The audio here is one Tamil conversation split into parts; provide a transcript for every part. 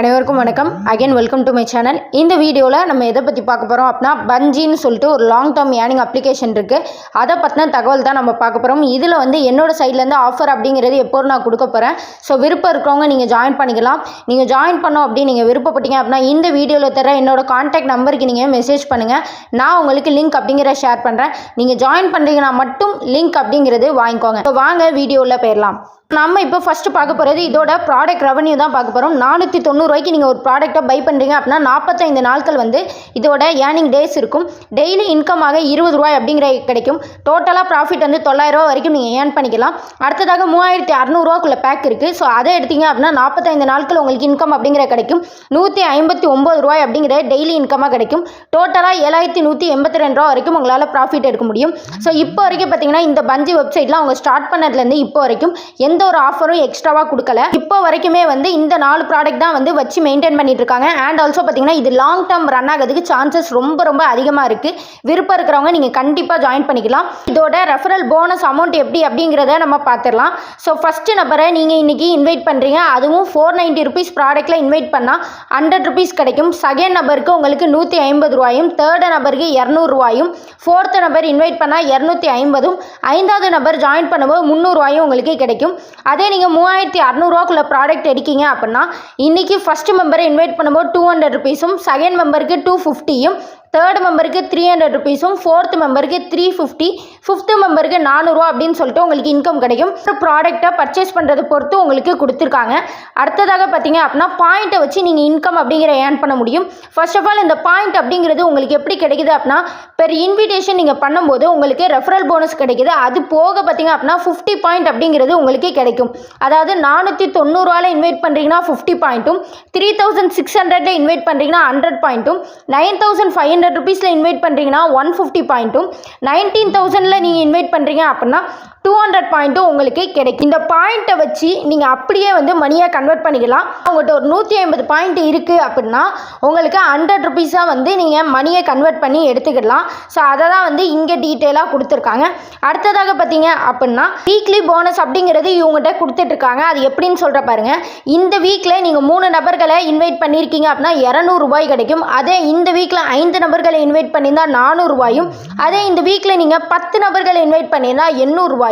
அனைவருக்கும் வணக்கம். Again welcome to my channel இந்த வீடியோவில் நம்ம எதை பற்றி பார்க்க போகிறோம் அப்படின்னா பஞ்சின்னு சொல்லிட்டு ஒரு லாங் டேர்ம் ஏர்னிங் அப்ளிகேஷன் இருக்குது அதை பற்றின தகவல் தான் நம்ம பார்க்க போகிறோம் இதில் வந்து என்னோடய சைட்லேருந்து ஆஃபர் அப்படிங்கிறது எப்போது நான் கொடுக்க போகிறேன் ஸோ விருப்பம் இருக்கிறவங்க நீங்கள் ஜாயின் பண்ணிக்கலாம். நீங்கள் ஜாயின் பண்ணோம் அப்படி நீங்கள் விருப்பப்பட்டீங்க அப்படின்னா இந்த வீடியோவில் தர என்னோட கான்டாக்ட் நம்பருக்கு நீங்கள் மெசேஜ் பண்ணுங்கள் நான் உங்களுக்கு லிங்க் அப்படிங்கிற ஷேர் பண்ணுறேன் நீங்கள் ஜாயின் பண்ணுறீங்கன்னா மட்டும் லிங்க் அப்படிங்கிறது வாங்கிக்கோங்க. ஸோ வாங்க வீடியோவில் போயிடலாம். நம்ம இப்போ ஃபஸ்ட்டு பார்க்க போகிறது இதோட ப்ராடக்ட் ரெவன்யூ தான் பார்க்க போகிறோம் நானூற்றி தொண்ணூறுரூவாய்க்கு நீங்கள் ஒரு ப்ராடக்ட்டை பை பண்ணுறீங்க அப்படின்னா நாற்பத்தைந்து நாட்கள் வந்து இதோட ஏர்னிங் டேஸ் இருக்கும். டெய்லி இன்கமாக இருபது ரூபாய் அப்படிங்கிற கிடைக்கும். டோட்டலாக ப்ராஃபிட் வந்து தொள்ளாயிரரூவா வரைக்கும் நீங்கள் ஏர்ன் பண்ணிக்கலாம். அடுத்ததாக மூவாயிரத்தி அறநூறுவாக்குள்ளே பேக் இருக்குது ஸோ அதை எடுத்தீங்க அப்படின்னா நாற்பத்தைந்து நாட்கள் உங்களுக்கு இன்கம் அப்படிங்கிற கிடைக்கும். நூற்றி ஐம்பத்தி ஒம்பது ரூபாய் அப்படிங்கிற டெய்லி இன்கமாக கிடைக்கும். டோட்டலாக ஏழாயிரத்தி நூற்றி எண்பத்தி ரெண்டு ரூபா வரைக்கும் உங்களால் ப்ராஃபிட் எடுக்க முடியும். ஸோ இப்போ வரைக்கும் பார்த்தீங்கன்னா இந்த பஞ்சு வெப்சைட்லாம் அவங்க ஸ்டார்ட் பண்ணதுலேருந்து இப்போ வரைக்கும் எந்த ஒரு ஆஃபரும் எக்ஸ்ட்ராவாக கொடுக்கல. இப்போ வரைக்குமே வந்து இந்த நாலு ப்ராடக்ட் தான் வந்து வச்சு மெயின்டைன் பண்ணிட்டு இருக்காங்க அண்ட் ஆல்சோ பார்த்தீங்கன்னா இது லாங் டேர்ம் ரன் ஆகிறதுக்கு சான்சஸ் ரொம்ப ரொம்ப அதிகமாக இருக்குது விருப்பம் இருக்கிறவங்க நீங்கள் கண்டிப்பாக ஜாயின் பண்ணிக்கலாம். இதோட ரெஃபரல் போனஸ் அமௌண்ட் எப்படி அப்படிங்கிறத நம்ம பார்த்துடலாம். ஸோ ஃபஸ்ட்டு நம்பரை நீங்கள் இன்றைக்கி இன்வைட் பண்ணுறீங்க அதுவும் ஃபோர் நைன்ட்டி ருபீஸ் ப்ராடக்ட்டில் இன்வைட் பண்ணால் ஹண்ட்ரட் ருபீஸ் கிடைக்கும். செகண்ட் நபருக்கு உங்களுக்கு நூற்றி ஐம்பது ரூபாயும் தேர்டு நபருக்கு இரநூறுவாயும் ஃபோர்த்து நபர் இன்வைட் பண்ணால் இரநூத்தி ஐம்பதும் ஐந்தாவது நபர் ஜாயின் பண்ணும்போது முந்நூறுவாயும் உங்களுக்கு கிடைக்கும். அதே நீங்கள் மூவாயிரத்தி அறநூறுவாக்குள்ள ப்ராடக்ட் எடுக்கீங்க அப்படின்னா இன்றைக்கி ஃபஸ்ட்டு மெம்பரை இன்வைட் பண்ணும்போது டூ ஹண்ட்ரட் ருபீஸும் செகண்ட் மெம்பருக்கு டூ ஃபிஃப்டியும் தேர்ட் மெம்பருக்கு த்ரீ ஹண்ட்ரட் ருபீஸும் ஃபோர்த் மெம்பருக்கு த்ரீ ஃபிஃப்டி ஃபிஃப்த்து மெம்பருக்கு நானூறுரூவா அப்படின்னு சொல்லிட்டு உங்களுக்கு இன்கம் கிடைக்கும். ஒரு ப்ராடக்ட்டை பர்ச்சேஸ் பண்ணுறதை பொறுத்து உங்களுக்கு கொடுத்துருக்காங்க. அடுத்ததாக பார்த்தீங்க அப்படின்னா பாயிண்ட்டை வச்சு நீங்கள் இன்கம் அப்படிங்கிற ஏர்ன் பண்ண முடியும். ஃபர்ஸ்ட் ஆஃப் ஆல் இந்த பாயிண்ட் அப்படிங்கிறது உங்களுக்கு எப்படி கிடைக்குது அப்படின்னா பெர் இன்விடேஷன் நீங்கள் பண்ணும்போது உங்களுக்கு ரெஃபரல் போனஸ் கிடைக்குது. அது போக பார்த்தீங்க அப்படின்னா ஃபிஃப்டி பாயிண்ட் அப்படிங்கிறது உங்களுக்கு கிடைக்கும். அதாவது நானூற்றி தொண்ணூறுவாவில் இன்வைட் பண்ணுறீங்கன்னா ஃபிஃப்டி பாயிண்ட்டும் த்ரீ தௌசண்ட் சிக்ஸ் ஹண்ட்ரட்ல இன்வைட் பண்ணுறீங்கன்னா ஹண்ட்ரட் பாயிண்ட்டும் நைன் தௌசண்ட் ஃபைவ் ஹண்ட்ரட் ருபீஸில் இன்வைட் பண்ணுறீங்கன்னா ஒன் ஃபிஃப்டி பாயிண்ட்டும் நைன்டீன் தௌசண்டில் நீங்கள் இன்வைட் பண்ணுறீங்க அப்படின்னா டூ ஹண்ட்ரட் பாயிண்ட்டும் உங்களுக்கு கிடைக்கும். இந்த பாயிண்ட்டை வச்சு நீங்கள் அப்படியே வந்து மணியாக கன்வெர்ட் பண்ணிக்கலாம். உங்கள்கிட்ட ஒரு நூற்றி ஐம்பது பாயிண்ட் இருக்குது அப்படின்னா உங்களுக்கு ஹண்ட்ரட் ருபீஸாக வந்து நீங்கள் மணியை கன்வெர்ட் பண்ணி எடுத்துக்கிடலாம். ஸோ அதை தான் வந்து இங்கே டீட்டெயிலாக கொடுத்துருக்காங்க. அடுத்ததாக பார்த்தீங்க அப்படின்னா வீக்லி போனஸ் அப்படிங்கிறது இவங்ககிட்ட கொடுத்துட்ருக்காங்க. அது எப்படின்னு சொல்கிற பாருங்கள் இந்த வீக்கில் நீங்கள் மூணு நபர்களை இன்வைட் பண்ணியிருக்கீங்க அப்படின்னா இரநூறுபாய் கிடைக்கும். அதே இந்த வீக்கில் ஐந்து நபர்களை இன்வைட் பண்ணியிருந்தால் நானூறுபாயும் அதே இந்த வீக்கில் நீங்கள் பத்து நபர்களை இன்வைட் பண்ணியிருந்தால்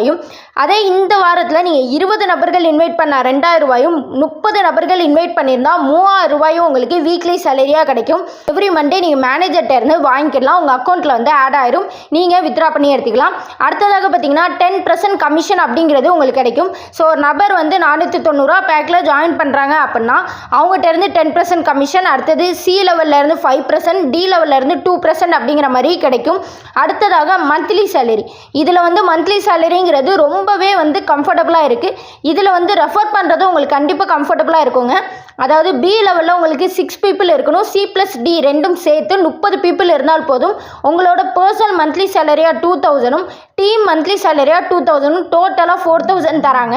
ரூபாயும். அதே இந்த வாரத்தில் நீங்கள் இருபது நபர்கள் இன்வைட் பண்ண ரெண்டாயிரம் ரூபாயும் முப்பது நபர்கள் இன்வைட் பண்ணியிருந்தால் மூவாயிரம் ரூபாயும் உங்களுக்கு வீக்லி சேலரியாக கிடைக்கும். எவ்ரி மண்டே நீங்கள் மேனேஜர்கிட்ட இருந்து வாங்கிக்கலாம். உங்கள் அக்கௌண்ட்டில் வந்து ஆட் ஆயிரும். நீங்கள் வித்ரா பண்ணி எடுத்துக்கலாம். அடுத்ததாக பார்த்தீங்கன்னா டென் பர்சன்ட் கமிஷன் அப்படிங்கிறது உங்களுக்கு கிடைக்கும். ஸோ ஒரு நபர் வந்து நானூற்றி தொண்ணூறுரூவா பேக்கில் ஜாயின் பண்ணுறாங்க அப்படின்னா அவங்ககிட்ட இருந்து டென் பர்சன்ட் கமிஷன் அடுத்தது சி லெவல்லேருந்து ஃபைவ் பர்சன்ட் டி லெவல்லேருந்து டூ பர்சன்ட் அப்படிங்கிற மாதிரி கிடைக்கும். அடுத்ததாக மந்த்லி சேலரி இதில் வந்து மந்த்லி அப்படிங்கிறது ரொம்பவே வந்து கம்ஃபர்டபுளாக இருக்குது இதில் வந்து ரெஃபர் பண்ணுறது உங்களுக்கு கண்டிப்பாக கம்ஃபர்டபுளாக இருக்குங்க. அதாவது பி லெவலில் உங்களுக்கு சிக்ஸ் பீப்புள் இருக்கணும். சி ப்ளஸ் டி ரெண்டும் சேர்த்து முப்பது பீப்புள் இருந்தால் போதும். உங்களோட பர்சனல் மந்த்லி சேலரியாக டூ தௌசண்டும் டீம் மந்த்லி சேலரியாக டூ தௌசண்டும் டோட்டலாக ஃபோர் தௌசண்ட் தராங்க.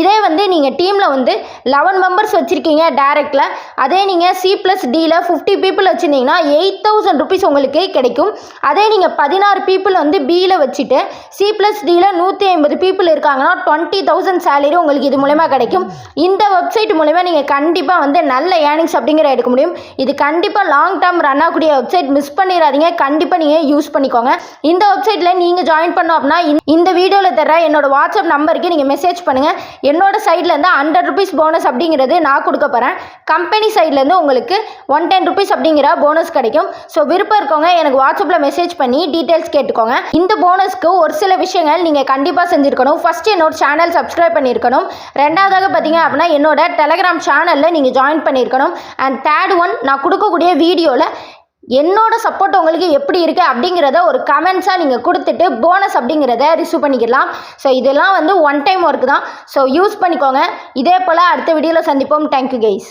இதே வந்து நீங்கள் டீமில் வந்து லெவன் மெம்பர்ஸ் வச்சுருக்கீங்க டேரெக்டில் அதே நீங்கள் சி ப்ளஸ் டியில் ஃபிஃப்டி பீப்புள் வச்சுருந்தீங்கன்னா எயிட் தௌசண்ட் ருபீஸ் உங்களுக்கு கிடைக்கும். அதே நீங்கள் பதினாறு பீப்புள் வந்து பியில் வச்சுட்டு சி ப்ளஸ் டியில் நூற்றி ஐம்பது பீப்புள் இருக்காங்கன்னா டுவெண்ட்டி தௌசண்ட் சேலரி உங்களுக்கு இது மூலயமா கிடைக்கும். இந்த வெப்சைட் மூலயமா நீங்கள் கண்டிப்பாக வந்து நல்ல ஏர்னிங்ஸ் அப்படிங்கிற எடுக்க முடியும். இது கண்டிப்பாக லாங் டேர்ம் ரன் ஆகக்கூடிய வெப்சைட் மிஸ் பண்ணிடாதீங்க. கண்டிப்பாக நீங்கள் யூஸ் பண்ணிக்கோங்க. இந்த வெப்சைட்டில் நீங்கள் ஜாயின் பண்ணோம் அப்படின்னா இந்த- வீடியோவில் தர என்னோட வாட்ஸ்அப் நம்பருக்கு நீங்கள் மெசேஜ் பண்ணுங்கள் என்னோட சைட்லேருந்து ஹண்ட்ரட் ருபீஸ் போனஸ் அப்படிங்கிறது நான் கொடுக்க போகிறேன் கம்பெனி சைட்லேருந்து உங்களுக்கு ஒன் டென் ருபீஸ் அப்படிங்கிற போனஸ் கிடைக்கும். ஸோ விருப்பம் இருக்கவங்க எனக்கு வாட்ஸ்அப்பில் மெசேஜ் பண்ணி டீட்டெயில்ஸ் கேட்டுக்கோங்க. இந்த போனஸ்க்கு ஒரு சில விஷயங்கள் நீங்கள் கண்டிப்பாக செஞ்சுருக்கணும். ஃபர்ஸ்ட் என்னோட சேனல் சப்ஸ்கிரைப் பண்ணியிருக்கணும் ரெண்டாவதாக பார்த்தீங்க அப்படின்னா என்னோட டெலகிராம் சேனலில் நீங்கள் ஜாயின் பண்ணியிருக்கணும் அண்ட் தேர்ட் ஒன் நான் கொடுக்கக்கூடிய வீடியோவில் என்னோட சப்போர்ட் உங்களுக்கு எப்படி இருக்குது அப்படிங்கிறத ஒரு கமெண்ட்ஸாக நீங்கள் கொடுத்துட்டு போனஸ் அப்படிங்கிறத ரிசீவ் பண்ணிக்கலாம். ஸோ இதெல்லாம் வந்து ஒன் டைம் ஒர்க் தான். ஸோ யூஸ் பண்ணிக்கோங்க. இதே போல் அடுத்த வீடியோவில் சந்திப்போம். Thank you guys